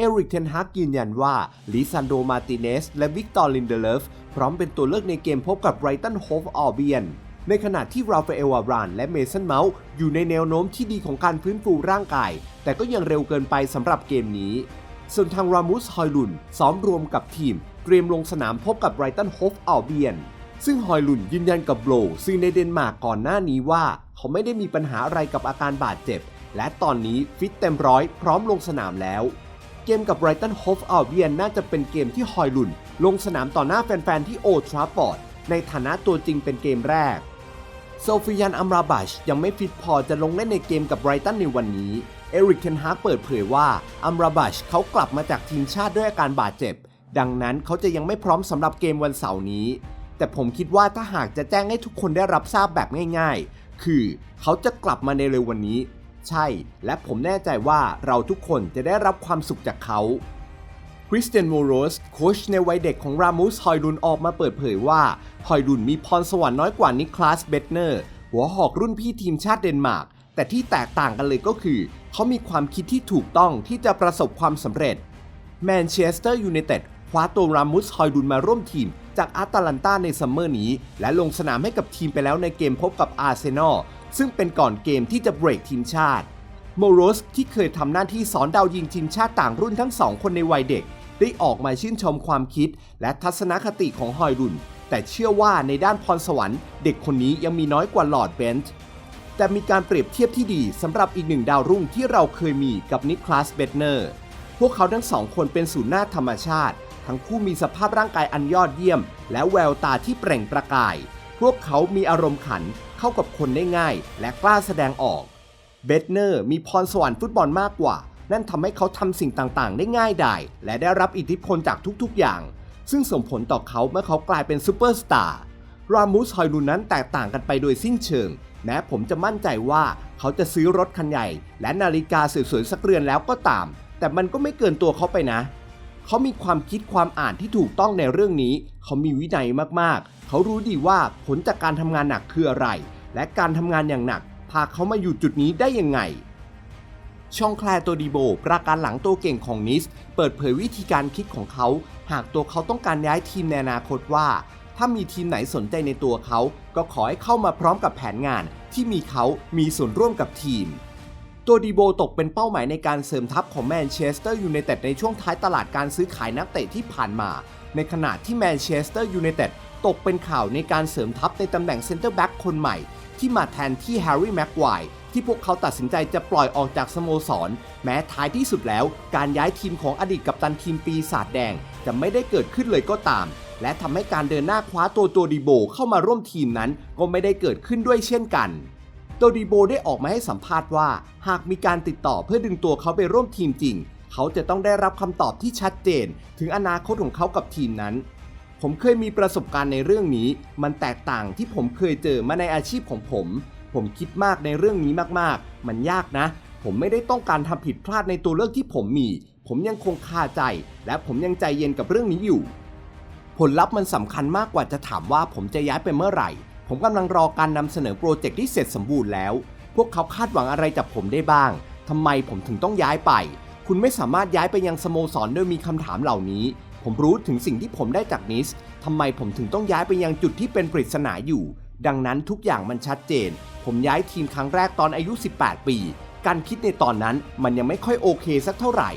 เอริกเทนฮากยืนยันว่าลิซันโดมาติเนสและวิกตอร์ลินเดเลฟพร้อมเป็นตัวเลือกในเกมพบกับไรตันโฮฟออเบียนในขณะที่ราฟาเอลวารานและเมสันเมาส์อยู่ในแนวโน้มที่ดีของการฟื้นฟูร่างกาย แต่ก็ยังเร็วเกินไปสำหรับเกมนี้ ส่วนทางรามุสฮอยลุนซ้อมรวมกับทีม เตรียมลงสนามพบกับไรตันโฮฟออเบียนซึ่งฮอยลุนยืนยันกับโบลซึ่งในเดนมาร์กก่อนหน้านี้ว่า เขาไม่ได้มีปัญหาอะไรกับอาการบาดเจ็บ และตอนนี้ฟิตเต็มร้อยพร้อมลงสนามแล้ว เกมกับไรตันโฮฟอัลเบียนน่าจะเป็นเกมที่ฮอยลุน ลงสนามต่อหน้าแฟน ๆ ที่โอทราฟอร์ด ในฐานะตัวจริงเป็นเกมแรก โซฟิยันอัมราบัชยังไม่ฟิตพอจะลงเล่นในเกมกับไรตันในวันนี้ เอริกเทนฮากเปิดเผยว่าอัมราบัชเขากลับมาจากทีมชาติด้วยอาการบาดเจ็บ ดังนั้นเขาจะยังไม่พร้อมสำหรับเกมวันเสาร์นี้ แต่ผมคิดว่าถ้าหากจะแจ้งให้ทุกคนได้รับทราบแบบง่าย ๆ คือเขาจะกลับมาในเร็ววันนี้ ใช่ และผมแน่ใจว่าเราทุกคนจะได้รับความสุขจากเขาคริสเตียนโมโรสโค้ชในวัยเด็กของรามุสฮอยลุนออกมาเปิดเผยว่าฮอยลุนมีพรสวรรค์น้อยกว่านิคลาสเบตเนอร์หัวหอกรุ่นพี่ทีมชาติเดนมาร์กแต่ที่แตกต่างกันเลยก็คือ เขามีความคิดที่ถูกต้องที่จะประสบความสำเร็จแมนเชสเตอร์ยูไนเต็ดคว้าตัวรามุสฮอยลุนมาร่วมทีม จากอาตาลันตาในซัมเมอร์นี้ และลงสนามให้กับทีมไปแล้วในเกมพบกับอาร์เซนอล ซึ่งเป็นก่อนเกมที่จะเบรกทีมชาติ โมโรสที่เคยทำหน้าที่สอนดาวยิงทีมชาติต่างรุ่นทั้งสองคนในวัยเด็ก ได้ออกมาชื่นชมความคิด และทัศนคติของฮอยรุน แต่เชื่อว่าในด้านพรสวรรค์เด็กคนนี้ยังมีน้อยกว่าลอร์ดเบนต์แต่มีการเปรียบเทียบที่ดีสำหรับอีกหนึ่งดาวรุ่งที่เราเคยมีกับนิคลาสเบตเนอร์พวกเขาทั้งสองคนเป็นศูนย์หน้าธรรมชาติ ทั้งคู่มีสภาพร่างกายอันยอดเยี่ยม และแววตาที่เปล่งประกาย พวกเขามีอารมณ์ขัน เข้ากับคนได้ง่าย และกล้าแสดงออก เบตเนอร์มีพรสวรรค์ฟุตบอลมากกว่า นั่นทำให้เขาทำสิ่งต่างๆ ได้ง่ายดายและได้รับอิทธิพลจากทุกๆอย่าง ซึ่งส่งผลต่อเขาเมื่อเขากลายเป็นซูเปอร์สตาร์รามุสฮอยลุนนั้นแตกต่างกันไปโดยสิ้นเชิง แม้ผมจะมั่นใจว่าเขาจะซื้อรถคันใหญ่ และนาฬิกาสวยๆสักเรือนแล้วก็ตาม แต่มันก็ไม่เกินตัวเขาไปนะ เขามีความคิดความอ่านที่ถูกต้องในเรื่องนี้ เขามีวินัยมาก เขารู้ดีว่าผลจากการทำงานหนักคืออะไร และการทำงานอย่างหนัก พาเขามาอยู่จุดนี้ได้ยังไง ช่องแคลร์ตัวดีโบ ประการหลังตัวเก่งของนิส เปิดเผยวิธีการคิดของเขา หากตัวเขาต้องการย้ายทีมในอนาคตว่า ถ้ามีทีมไหนสนใจในตัวเขา ก็ขอให้เข้ามาพร้อมกับแผนงาน ที่มีเขามีส่วนร่วมกับทีมตัวดีโบตกเป็นเป้าหมายในการเสริมทัพของแมนเชสเตอร์ยูไนเต็ดในช่วงท้ายตลาดการซื้อขายนักเตะที่ผ่านมา ในขณะที่แมนเชสเตอร์ยูไนเต็ด ตกเป็นข่าวในการเสริมทัพในตำแหน่งเซนเตอร์แบ็กคนใหม่ ที่มาแทนที่แฮร์รี่แม็กไกวที่พวกเขาตัดสินใจจะปล่อยออกจากสโมสร แม้ท้ายที่สุดแล้ว การย้ายทีมของอดีตกัปตันทีมปีศาจแดง จะไม่ได้เกิดขึ้นเลยก็ตาม และทำให้การเดินหน้าคว้าตัวตัวดีโบ เข้ามาร่วมทีมนั้นก็ไม่ได้เกิดขึ้นด้วยเช่นกันโตดีโบได้ออกมาให้สัมภาษณ์ว่า หากมีการติดต่อเพื่อดึงตัวเขาไปร่วมทีมจริง เขาจะต้องได้รับคำตอบที่ชัดเจน ถึงอนาคตของเขากับทีมนั้น ผมเคยมีประสบการณ์ในเรื่องนี้ มันแตกต่างที่ผมเคยเจอมาในอาชีพของผม ผมคิดมากในเรื่องนี้มากๆ มันยากนะ ผมไม่ได้ต้องการทำผิดพลาดในตัวเลือกที่ผมมี ผมยังคงคาใจ และผมยังใจเย็นกับเรื่องนี้อยู่ ผลลัพธ์มันสำคัญมากกว่าจะถามว่าผมจะย้ายไปเมื่อไหร่ ผมกำลังรอการนำเสนอโปรเจกต์ที่เสร็จสมบูรณ์แล้ว พวกเขาคาดหวังอะไรจากผมได้บ้างทำไมผมถึงต้องย้ายไป คุณไม่สามารถย้ายไปยังสโมสรโดยมีคำถามเหล่านี้ ผมรู้ถึงสิ่งที่ผมได้จากนิสทำไมผมถึงต้องย้ายไปยังจุดที่เป็นปริศนาอยู่ ดังนั้นทุกอย่างมันชัดเจน ผมย้ายทีมครั้งแรกตอนอายุ 18 ปี การคิดในตอนนั้นมันยังไม่ค่อยโอเคสักเท่าไหร่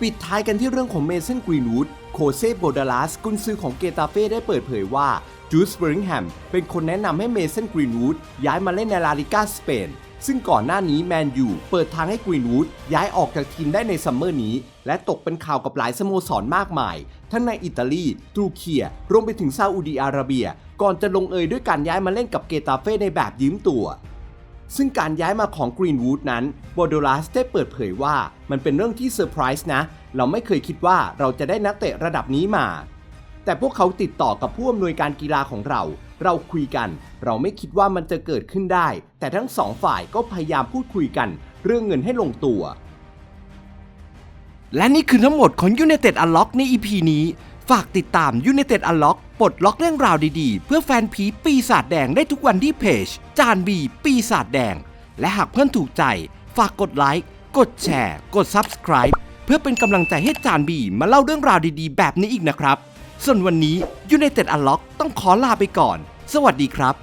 ปิดท้ายกันที่เรื่องของเมสันกรีนวูดโคเซโบดาลัสกุนซือของเกตาเฟ่ได้เปิดเผยว่าจูสเบริงแฮมเป็นคนแนะนำให้เมสันกรีนวูดย้ายมาเล่นในลาลิกาสเปน ซึ่งก่อนหน้านี้แมนยูเปิดทางให้กรีนวูดย้ายออกจากทีมได้ในซัมเมอร์นี้ และตกเป็นข่าวกับหลายสโมสรมากมาย ทั้งในอิตาลีตูเคียรวมไปถึงซาอุดีอาระเบีย ก่อนจะลงเอยด้วยการย้ายมาเล่นกับเกตาเฟ่ในแบบยืมตัวซึ่งการย้ายมาของกรีนวูดนั้นบโดลัสได้เปิดเผยว่ามันเป็นเรื่องที่เซอร์ไพรส์นะ เราไม่เคยคิดว่าเราจะได้นักเตะระดับนี้มา แต่พวกเขาติดต่อกับผู้อำนวยการกีฬาของเรา เราคุยกัน เราไม่คิดว่ามันจะเกิดขึ้นได้ แต่ทั้งสองฝ่ายก็พยายามพูดคุยกัน เรื่องเงินให้ลงตัว และนี่คือทั้งหมดของ United Unlock ใน EP นี้ ฝากติดตาม United Unlock ปลดล็อกเรื่องราวดีๆ เพื่อแฟนผีปีศาจแดงได้ทุกวันที่เพจ จานบีปีศาจแดง และหากเพื่อนถูกใจ ฝากกดไลค์กดแชร์ กด Subscribe เพื่อเป็นกำลังใจให้จานบีมาเล่าเรื่องราวดีๆ แบบนี้อีกนะครับ ส่วนวันนี้ยูเนเต็ดอัลล็อกต้องขอลาไปก่อน สวัสดีครับ